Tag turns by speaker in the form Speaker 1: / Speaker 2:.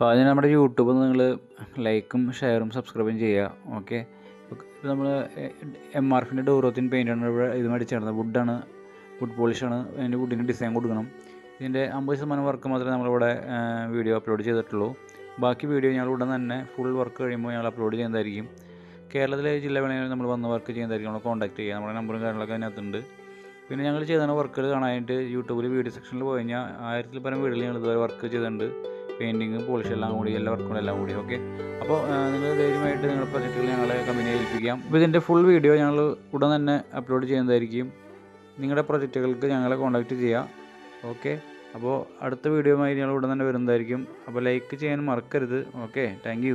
Speaker 1: അപ്പോൾ അതിന് നമ്മുടെ യൂട്യൂബ് നിങ്ങൾ ലൈക്കും ഷെയറും സബ്സ്ക്രൈബും ചെയ്യുക ഓക്കെ? ഇപ്പോൾ നമ്മൾ എം ആർ എഫിന്റെ ഡോറോത്തിൻ പെയിന്റാണ് ഇവിടെ ഇത് മേടിച്ചിരുന്നത് വുഡാണ് വുഡ് പോളിഷാണ് അതിന്റെ വുഡിന്റെ ഡിസൈൻ കൊടുക്കണം. ഇതിന്റെ അമ്പത് ശതമാനം വർക്ക് മാത്രമേ നമ്മളിവിടെ വീഡിയോ അപ്ലോഡ് ചെയ്തിട്ടുള്ളൂ. ബാക്കി വീഡിയോ ഞങ്ങൾ ഉടൻ തന്നെ ഫുൾ വർക്ക് കഴിയുമ്പോൾ ഞങ്ങൾ അപ്ലോഡ് ചെയ്യുന്നതായിരിക്കും. കേരളത്തിലെ ജില്ല വേണമെങ്കിൽ നമ്മൾ വന്ന് വർക്ക് ചെയ്യുന്നതായിരിക്കും. നമ്മൾ കോൺടാക്ട് ചെയ്യുക നമ്മുടെ നമ്പറും കാര്യങ്ങളൊക്കെ അതിനകത്തുണ്ട്. പിന്നെ ഞങ്ങൾ ചെയ്തതാണ് വർക്കുകൾ കാണാനായിട്ട് യൂട്യൂബിൽ വീഡിയോ സെക്ഷനിൽ പോയി കഴിഞ്ഞാൽ ആയിരത്തിൽ പരം വീടുകളിൽ ഞങ്ങൾ ഇതുവരെ വർക്ക് ചെയ്തിട്ടുണ്ട്. പെയിന്റിങ് പോളിഷ് എല്ലാം കൂടി എല്ലാ വർക്കും എല്ലാം കൂടി ഓക്കെ അപ്പോൾ നിങ്ങൾ ധൈര്യമായിട്ട് നിങ്ങളുടെ പ്രൊജക്റ്റുകൾ ഞങ്ങളെ കമ്പനിയെ ഏൽപ്പിക്കാം. അപ്പോൾ ഇതിന്റെ ഫുൾ വീഡിയോ ഞങ്ങൾ ഉടൻ തന്നെ അപ്ലോഡ് ചെയ്യുന്നതായിരിക്കും. നിങ്ങളുടെ പ്രൊജക്റ്റുകൾക്ക് ഞങ്ങളെ കോൺടാക്റ്റ് ചെയ്യുക ഓക്കെ അപ്പോൾ അടുത്ത വീഡിയോയുമായി ഞങ്ങൾ ഉടൻ തന്നെ വരുന്നതായിരിക്കും. അപ്പോൾ ലൈക്ക് ചെയ്യാൻ മറക്കരുത് ഓക്കെ താങ്ക്